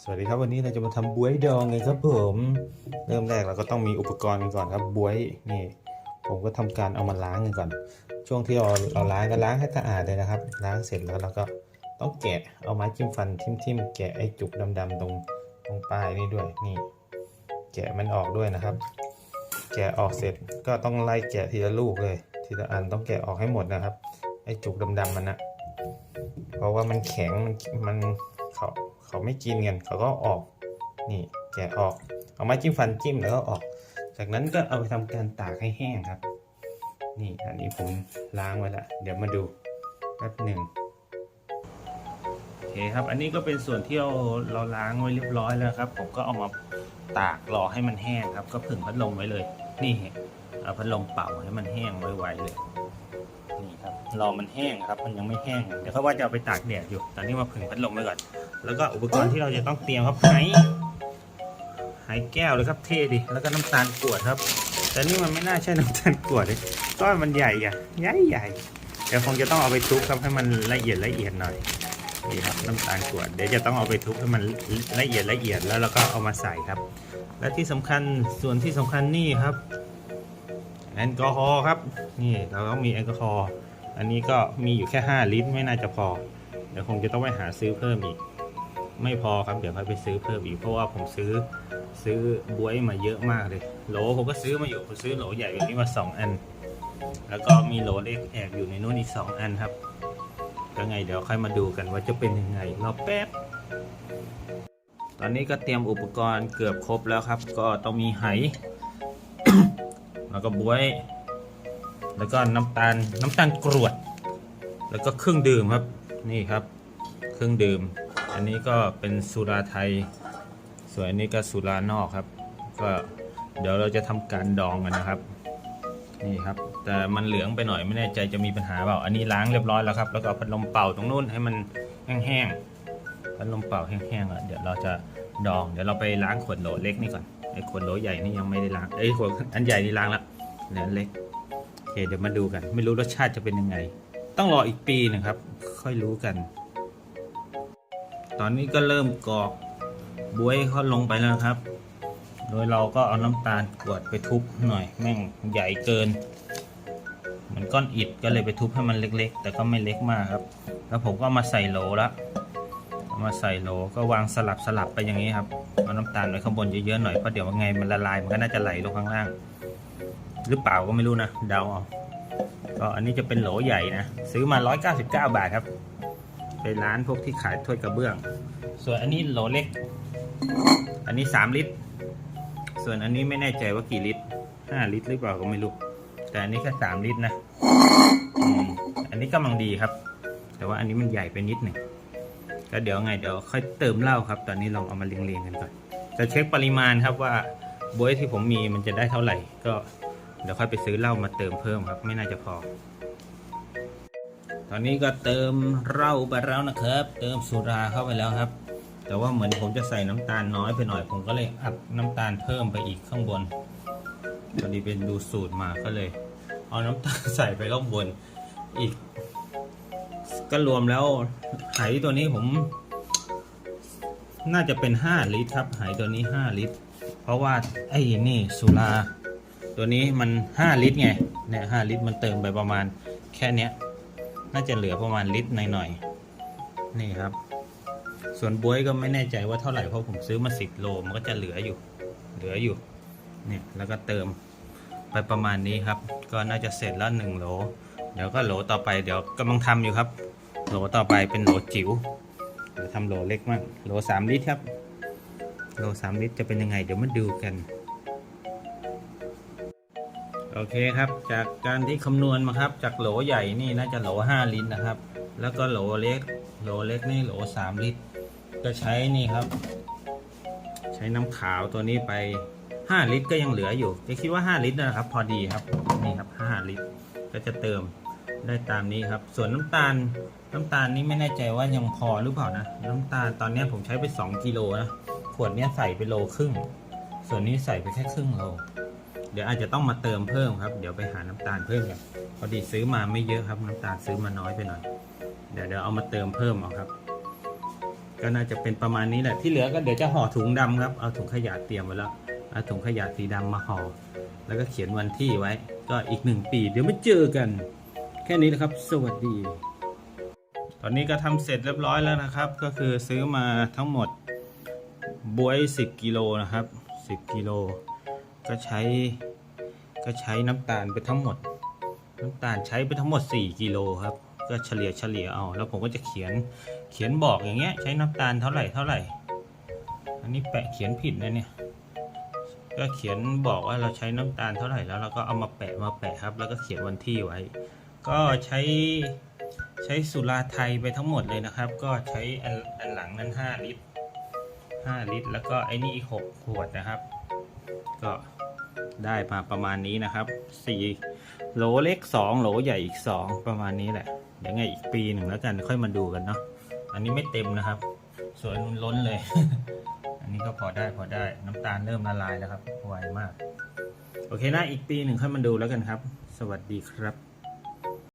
สวัสดีครับวันนี้เราจะมาทำบวยดองกันครับผมเริ่มแรกเราก็ต้องมีอุปกรณ์กันก่อนครับบวยนี่ ผมก็ทำการเอามาล้างกันก่อน ช่วงที่เราเราล้างก็ล้างให้สะอาดเลยนะครับ ล้างเสร็จแล้วเราก็ต้องแกะเอาไม้จิ้มฟันทิ่มๆแกะไอ้จุกดำๆตรงตรงปลายนี่ด้วยนี่ แกะมันออกด้วยนะครับ แกะออกเสร็จก็ต้องไล่แกะทีละลูกเลย ทีละอันต้องแกะออกให้หมดนะครับ ไอ้จุกดำๆมันนะเพราะว่ามันแข็งมันมันเขา เขาไม่กินกันเขาก็ออกนี่แกะออกเอาไม้จิ้มฟันจิ้มแล้วก็ออก จากนั้นก็เอาไปทำการตากให้แห้งครับ นี่อันนี้ผมล้างไว้ละเดี๋ยวมาดูแป๊บหนึ่งโอเคครับ อันนี้ก็เป็นส่วนที่เราเราล้างไว้เรียบร้อยแล้วครับ ผมก็เอามาตากรอให้มันแห้งครับ ก็ผึ่งพัดลมไว้เลย นี่เอาพัดลมเป่าให้มันแห้งไวๆเลย รอมันแห้งครับ มันยังไม่แห้ง เดี๋ยวเขาว่าจะเอาไปตากแดดอยู่ ตอนนี้มาผึ่งพัดลมไว้ก่อน แล้วก็อุปกรณ์ที่เราจะต้องเตรียมครับไหไหแก้วเลยครับเท่ดิ แล้วก็น้ำตาลกวดครับ แต่นี่มันไม่น่าใช่น้ำตาลกวดเลยก้อนมันใหญ่อะใหญ่ใหญ่เดี๋ยวคงจะต้องเอาไปทุบครับให้มันละเอียดละเอียดหน่อยนี่ครับน้ำตาลกวดเดี๋ยวจะต้องเอาไปทุบให้มันละเอียดละเอียดแล้วเราก็เอามาใส่ครับ และที่สำคัญส่วนที่สำคัญนี่ครับแอลกอฮอล์ครับ นี่เราต้องมีแอลกอฮอล์ อันนี้ก็มีอยู่แค่ 5 ลิตรไม่น่าจะพอ เดี๋ยวคงจะต้องไปหาซื้อเพิ่มอีก ไม่พอครับเดี๋ยวค่อยไปซื้อเพิ่มอีกเพราะว่าผมซื้อซื้อบวยมาเยอะมากเลย โหลผมก็ซื้อมาอยู่ผมซื้อโหลใหญ่แบบนี้มา 2 อัน แล้วก็มีโหลเล็กแอบอยู่ในนู้นอีก 2 อันครับก็ไงเดี๋ยวค่อยมาดูกันว่าจะเป็นยังไงรอแป๊บ ตอนนี้ก็เตรียมอุปกรณ์เกือบครบแล้วครับ ก็ต้องมีไหแล้วก็บวย แล้วก็น้ำตาลน้ำตาลกรวด แล้วก็เครื่องดื่มครับนี่ครับ เครื่องดื่ม อันนี้ก็เป็นสุราไทย ส่วนอันนี้ก็สุรานอกครับ ก็เดี๋ยวเราจะทำการดองกันนะครับนี่ครับ แต่มันเหลืองไปหน่อยไม่แน่ใจจะมีปัญหาเปล่า อันนี้ล้างเรียบร้อยแล้วครับ แล้วก็เอาพัดลมเป่าตรงนู้นให้มันแห้งๆ พัดลมเป่าแห้งๆอะเดี๋ยวเราจะดอง เดี๋ยวเราไปล้างขวดโหลเล็กนี่ก่อน ไอ้ขวดโหลใหญ่นี่ยังไม่ได้ล้างเอ้ขวดอันใหญ่นี่ล้างแล้วเหลืออันเล็ก เคเดี๋ยวมาดูกัน ไม่รู้รสชาติจะเป็นยังไง ต้องรออีกปีนึงครับ ค่อยรู้กัน ตอนนี้ก็เริ่มกรอกบวยเขาลงไปแล้วครับ โดยเราก็เอาน้ำตาลกวดไปทุบหน่อย แม่งใหญ่เกินเหมันก้อนอิฐก็เลยไปทุบให้มันเล็กๆ แต่ก็ไม่เล็กมากครับ แล้วผมก็มาใส่โหลละเอามาใส่โหลก็วางสลับสลับไปอย่างนี้ครับเอาน้ำตาลไว้ข้างบนเยอะๆหน่อยเพราะเดี๋ยวว่าไงมันละลายมันก็น่าจะไหลลงข้างล่าง หรือเปล่าก็ไม่รู้นะเดาเอาก็อันนี้จะเป็นโหลใหญ่นะ ซื้อมา 199 บาทครับไปร้านพวกที่ขายถ้วยกระเบื้อง ส่วนอันนี้โหลเล็ก อันนี้ 3 ลิตร ส่วนอันนี้ไม่แน่ใจว่ากี่ลิตร 5 ลิตรหรือเปล่าก็ไม่รู้ แต่อันนี้แค่ 3 ลิตรนะอันนี้กำลังดีครับ แต่ว่าอันนี้มันใหญ่ไปนิดหนึ่งก็เดี๋ยวไงเดี๋ยวค่อยเติมเหล้าครับ ตอนนี้ลองเอามาเรียงๆกันก่อนจะเช็คปริมาณครับว่าบวยที่ผมมีมันจะได้เท่าไหร่ก็ เดี๋ยวค่อยไปซื้อเหล้ามาเติมเพิ่มครับ ไม่น่าจะพอ ตอนนี้ก็เติมเหล้าไปแล้วนะครับ เติมสุราเข้าไปแล้วครับ แต่ว่าเหมือนผมจะใส่น้ำตาลน้อยไปหน่อย ผมก็เลยอัดน้ำตาลเพิ่มไปอีกข้างบนพอดีเป็นดูสูตรมาก็เลย เอาน้ำตาลใส่ไปข้างบนอีก ก็รวมแล้วไหตัวนี้ผม น่าจะเป็น 5 ลิตรครับไหตัวนี้ 5 ลิตร เพราะว่าไอ้นี่สุรา ตัวนี้มัน 5 ลิตรไงเนี่ย5ลิตรมันเติมไปประมาณแค่เนี้ยน่าจะเหลือประมาณลิตรหน่อยๆนี่ครับ ส่วนบวยก็ไม่แน่ใจว่าเท่าไหร่เพราะผมซื้อมา 10 โลมันก็จะเหลืออยู่ เหลืออยู่เนี่ยแล้วก็เติมไปประมาณนี้ครับ ก็น่าจะเสร็จแล้ว1โหลเดี๋ยวก็โหลต่อไปเดี๋ยวกำลังทำอยู่ครับ โหลต่อไปเป็นโหลจิ๋วเดี๋ยวทำโหลเล็กมากโหลสามลิตรครับโหลสามลิตรจะเป็นยังไงเดี๋ยวมาดูกัน โอเคครับ จากการที่คำนวณมาครับ จากโหลใหญ่นี่น่าจะโหลห้าลิตรนะครับ แล้วก็โหลเล็กโหลเล็กนี่โหลสามลิตรก็ใช้นี่ครับ ใช้น้ำขาวตัวนี้ไปห้าลิตรก็ยังเหลืออยู่จะคิดว่าห้าลิตรนะครับ พอดีครับนี่ครับห้าลิตร ก็จะเติมได้ตามนี้ครับ ส่วนน้ำตาลน้ำตาลนี่ไม่แน่ใจว่ายังพอหรือเปล่านะ น้ำตาลตอนนี้ผมใช้ไป 2 กิโลนะขวดนี้ใส่ไปโลครึ่ง ส่วนนี้ใส่ไปแค่ครึ่งโล ดี๋ยวอาจจะต้องมาเติมเพิ่มครับ เดี๋ยวไปหาน้ำตาลเพิ่มกันพอดีซื้อมาไม่เยอะครับ น้ำตาลซื้อมาน้อยไปหน่อย เดี๋ยวเดี๋ยวเอามาเติมเพิ่มเอาครับ ก็น่าจะเป็นประมาณนี้แหละที่เหลือก็เดี๋ยวจะห่อถุงดำครับเอาถุงขยะเตรียมไว้แล้วเอาถุงขยะสีดำมาห่อแล้วก็เขียนวันที่ไว้ ก็อีกหนึ่งปี เดี๋ยวมาเจอกัน แค่นี้นะครับ สวัสดี ตอนนี้ก็ทำเสร็จเรียบร้อยแล้วนะครับ ก็คือซื้อมาทั้งหมดบวย 10 กิโลนะครับ 10 กิโล ก็ใช้ ก็ใช้น้ำตาลไปทั้งหมด น้ำตาลใช้ไปทั้งหมด 4กิโลครับ ก็เฉลี่ยเฉลี่ยเอา แล้วผมก็จะเขียนเขียนบอกอย่างเงี้ย ใช้น้ำตาลเท่าไหร่เท่าไหร่ อันนี้แปะเขียนผิดนะเนี่ย ก็เขียนบอกว่าเราใช้น้ำตาลเท่าไหร่แล้วเราก็เอามาแปะมาแปะครับ แล้วก็เขียนวันที่ไว้ ก็ใช้ใช้สุราไทยไปทั้งหมดเลยนะครับ ก็ใช้อันอันหลังนั้น 5 ลิตร 5 ลิตร แล้วก็ไอ้นี่อีก 6 ขวดนะครับ ก็ ได้มาประมาณนี้นะครับ4โหลเล็ก 2โหลใหญ่อีก 2 ประมาณนี้แหละเดี๋ยวไงอีกปีหนึ่งแล้วกันค่อยมาดูกันเนาะอันนี้ไม่เต็มนะครับส่วนอันนู้นล้นเลย อันนี้ก็พอได้พอได้น้ำตาลเริ่มละลายแล้วครับไวมาก โอเคนะอีกปีหนึ่งค่อยมาดูแล้วกันครับ สวัสดีครับ